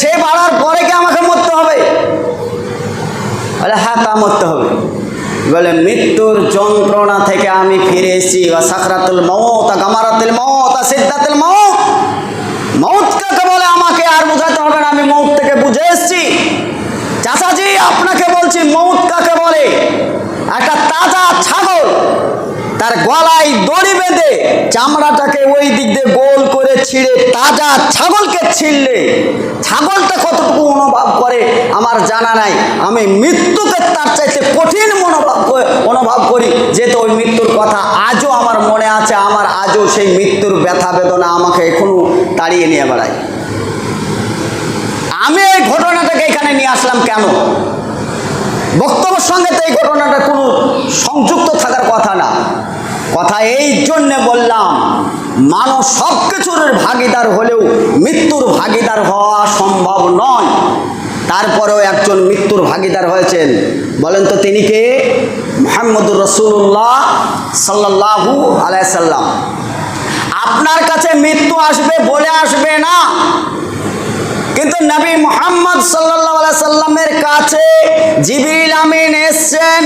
সে বাড়ার পরে কি আমাকে মরতে হবে? বলে হ্যাঁ তা মরতে হবে। বলে, মৃত্যুর যন্ত্রণা থেকে আমি ফিরে এসেছি। সাকরাতুল মৌত গামারাতুল মৌত সিদ্ধাতুল মৌত মৌত কাকে বলে? আমাকে আর বোঝাতে হবে না, আমি মৌত থেকে বুঝে এসেছি। চাচাজি, আপনাকে বলছি মৌত কাকে বলে? একটা তাজা ছাগল, তার গলায় দড়ি বেঁধে চামড়াটাকে ওই দিক দিয়ে গোল করে ছিঁড়ে তাজা ছাগলকে ছিঁড়লে ছাগলটা কতটুকু অনুভব করে আমার জানা নাই। আমি মৃত্যুকে তার চাইতে কঠিন মনোভাব অনুভব করি, যেহেতু ওই মৃত্যুর কথা আজও আমার মনে আছে, আমার আজও সেই মৃত্যুর ব্যথা বেদনা আমাকে এখনও তাড়িয়ে নিয়ে বেড়ায়। আমি এই ঘটনাটাকে এখানে নিয়ে আসলাম কেন? বক্তব্যের সঙ্গে তো এই ঘটনাটা কোনো সংযুক্ত থাকার কথা না। কথা এই জন্যে বললাম, মানুষ সব কিছুর ভাগিদার হলেও মৃত্যুর ভাগিদার হওয়া সম্ভব নয়। তারপরেও একজন মৃত্যুর ভাগিদার হয়েছেন। বলেন তো তিনি কে? মোহাম্মদুর রসুল্লাহ সাল্লাহু আলাইসাল্লাম আপনার কাছে মৃত্যু আসবে বলে আসবে না। কিন্তু নবী মোহাম্মদ সাল্লাহ সাল্লামের কাছে জিবিল আমিন এসছেন,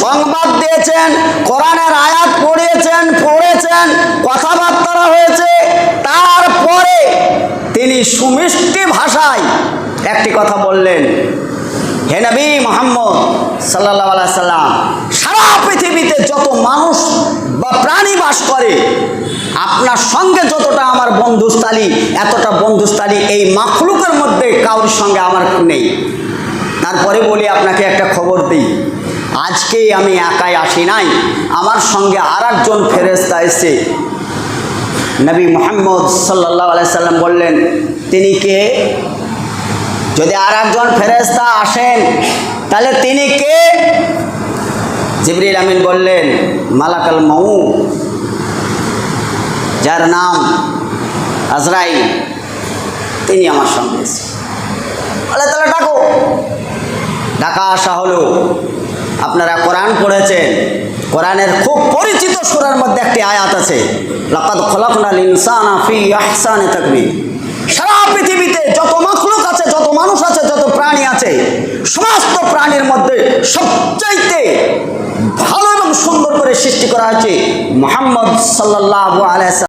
সংবাদ দিয়েছেন, কোরআনের আয়াত পড়িয়েছেন, পড়েছেন কথাবার্তা হয়েছে তারপরে তিনি সুমিষ্টি ভাষায় একটি কথা বললেন, হে নবী মোহাম্মদ সাল্লাহ সাল্লাম, সারা পৃথিবীতে যত মানুষ বা প্রাণী বাস করে, আপনার সঙ্গে যতটা আমার বন্ধুস্থালী, এতটা বন্ধুস্থালী এই মাখলুকের মধ্যে কারোর সঙ্গে আমার নেই। তারপরে বলি, আপনাকে একটা খবর দিই, আজকে আমি একাই আসি নাই, আমার সঙ্গে আর একজন ফেরেস্তা এসে নবী মোহাম্মদ সাল্লাহ সাল্লাম বললেন তিনি কে? যদি আর একজন ফেরেস্তা আসেন, তাহলে তিনি কে? জিবরিল আমিন বললেন, মালাকাল মৌ যার নাম আজরাইল। তিনি আমার সঙ্গে। বলে তাহলে ডাকো। ডাকা আসা হলো। আপনারা কোরআন পড়েছেন। কোরআনের খুব পরিচিত সুরার মধ্যে একটি আয়াত আছে। লাকাদ খলাকনাল ইনসানা ফি আহসানি তাকবীর। সারা পৃথিবীতে যত মাখলুক আছে, যত মানুষ আছে, যত প্রাণী আছে, সমস্ত প্রাণীর মধ্যে সবচাইতে ভালো এবং সুন্দর করে সৃষ্টি করা হয়েছে মোহাম্মদ সাল্লাহ